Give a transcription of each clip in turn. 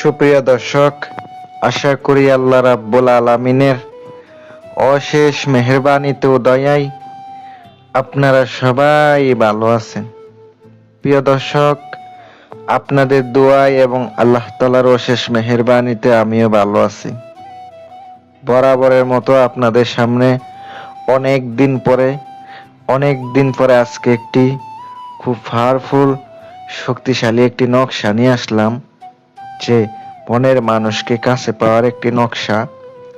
সুপ্রিয় দর্শক, আশা করি আল্লাহ রাব্বুল আলামিনের অশেষ মেহেরবানিতে দয়াই আপনারা সবাই ভালো আছেন। প্রিয় দর্শক, আপনাদের দোয়াই এবং আল্লাহ তালার অশেষ মেহেরবানিতে আমিও ভালো আছি। বরাবরের মতো আপনাদের সামনে অনেক দিন পরে, অনেক দিন পরে আজকে একটি খুব পাওয়ারফুল শক্তিশালী একটি নকশা নিয়ে আসলাম। যে মনের মানুষকে কাছে পাওয়ার একটি নকশা,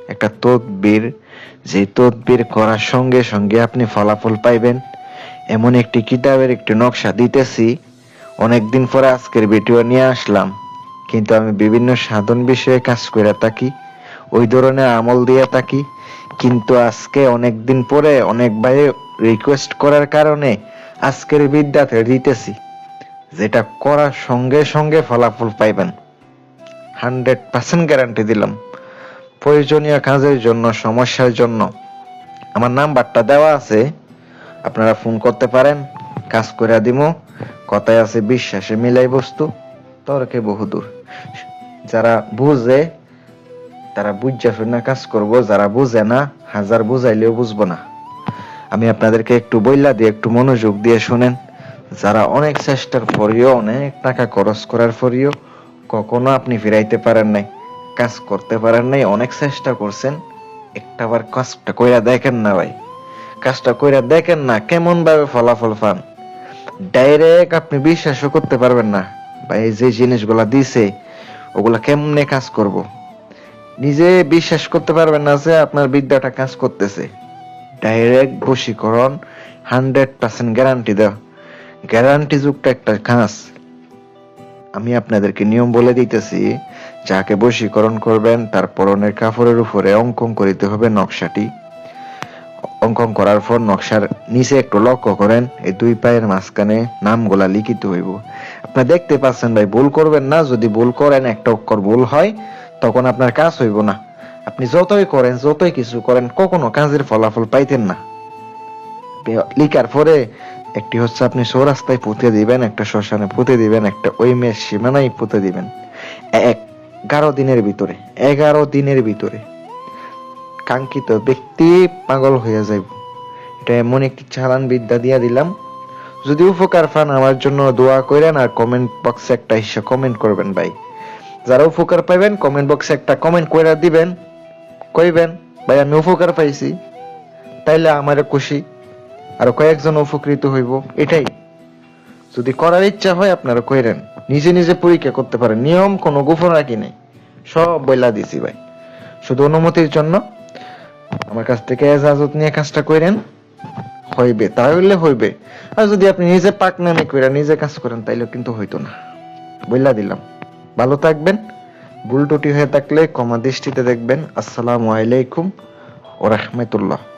একটা তদবির, যে তদবির করার সঙ্গে সঙ্গে আপনি ফলাফল পাইবেন। এমন একটি কিতাবের একটি নকশা দিতেছি। অনেকদিন পরে আজকের ভিডিও নিয়ে আসলাম। কিন্তু আমি বিভিন্ন সাধন বিষয়ে কাজ করে থাকি, ওই ধরনের আমল দিয়ে থাকি। কিন্তু আজকে অনেক দিন পরে অনেক ভাই রিকোয়েস্ট করার কারণে আজকের বিদ্যাতে দিতেছি, যেটা করার সঙ্গে সঙ্গে ফলাফল পাইবেন। হান্ড্রেড পার্সেন্ট গ্যারান্টি দিলাম। প্রয়োজনীয় কাজের জন্য, সমস্যার জন্য। আমার নাম্বারটা দেওয়া আছে, আপনারা ফোন করতে পারেন, কাজ করে দিমো। কথায় আছে, বিশ্বাসে মিলাই বস্তু, তর্কে বহুদূর যারা বুঝে, তারা বুঝা শুনে কাজ করব, যারা বুঝে না, হাজার বুঝাইলেও বুঝব না। আমি আপনাদেরকে একটু বইলা দিয়ে, একটু মনোযোগ দিয়ে শুনেন। যারা অনেক চেষ্টার পরেও, অনেক টাকা খরচ করার পরেও কখনো আপনি ফিরাইতে পারেন নাই। কাজ করতে পারেন নাই, অনেক চেষ্টা করছেন। একটাবার কাজটা কইরা দেখেন না ভাই। কাজটা কইরা দেখেন না কেমন ভাবে ফলাফল পান। ডাইরেক্ট আপনি বিশ্বাসও করতে পারবেন না। ভাই, যে জিনিসগুলা দিছে, ওগুলা কেমনে কাজ করব? নিজে বিশ্বাস করতে পারবেন না যে আপনার বিদ্যাটা কাজ করতেছে। ডাইরেক্ট বশীকরণ হান্ড্রেড পার্সেন্ট গ্যারান্টি দেওয়া। গ্যারান্টি যুক্ত একটা কাজ। আমি আপনাদেরকে নিয়ম বলে দিতেছি, যাকে বশীকরণ করবেন তার পরনের কাপড়ের উপরে অঙ্কন করিতে হবে নকশাটি। অঙ্কন করার পর নকশার নিচে একটু লক্ষ্য করেন, এই দুই পায়ের মাঝখানে নামগুলা লিখিত হইব। আপনি দেখতে পাচ্ছেন ভাই, ভুল করবেন না, যদি ভুল করেন, একটা অক্ষর ভুল হয়, তখন আপনার কাজ হইব না। আপনি যতই করেন, যতই কিছু করেন, কখনো কাজের ফলাফল পাইতেন না। লিখার পরে একটি হচ্ছে আপনি চৌরাস্তায় পুঁতে দিবেন, একটা শ্মশানে পুঁতে দিবেন, একটা ওই মেয়ের সীমানায় পুঁতে দিবেন। এগারো দিনের ভিতরে, এগারো দিনের ভিতরে কাঙ্ক্ষিত ব্যক্তি পাগল হয়ে যাইব। এটা এমন একটি চালান বিদ্যা দিয়া দিলাম। যদি উপকার পান আমার জন্য দোয়া করেন আর কমেন্ট বক্সে একটা হিসা কমেন্ট করবেন ভাই। যারা উপকার পাইবেন কমেন্ট বক্সে একটা কমেন্ট করে দিবেন, কইবেন, ভাই, আমি উপকার পাইছি, তাইলে আমার খুশি। আরও কয়েকজন উপকৃত হইব, এটাই। যদি করার ইচ্ছা হয়, আপনারা কইরেন। নিজে নিজে পরীক্ষা করতে পারেন। নিয়ম কোনো গোপন রাখি নাই। সব বইলা দিছি ভাই। শুধু অনুমতির জন্য আমার কাছ থেকে এজাজত নিয়ে কাজটা কইরেন। হইবে, তাহলে হইবে। আর যদি আপনি নিজে পাক নামে কইরা নিজে কাজ করেন তাইলে কিন্তু হইতো না। বইলা দিলাম। ভালো থাকবেন। ভুল টুটি হয়ে থাকলে কমা দৃষ্টিতে দেখবেন। আসসালামু আলাইকুম ও রাহমাতুল্লাহ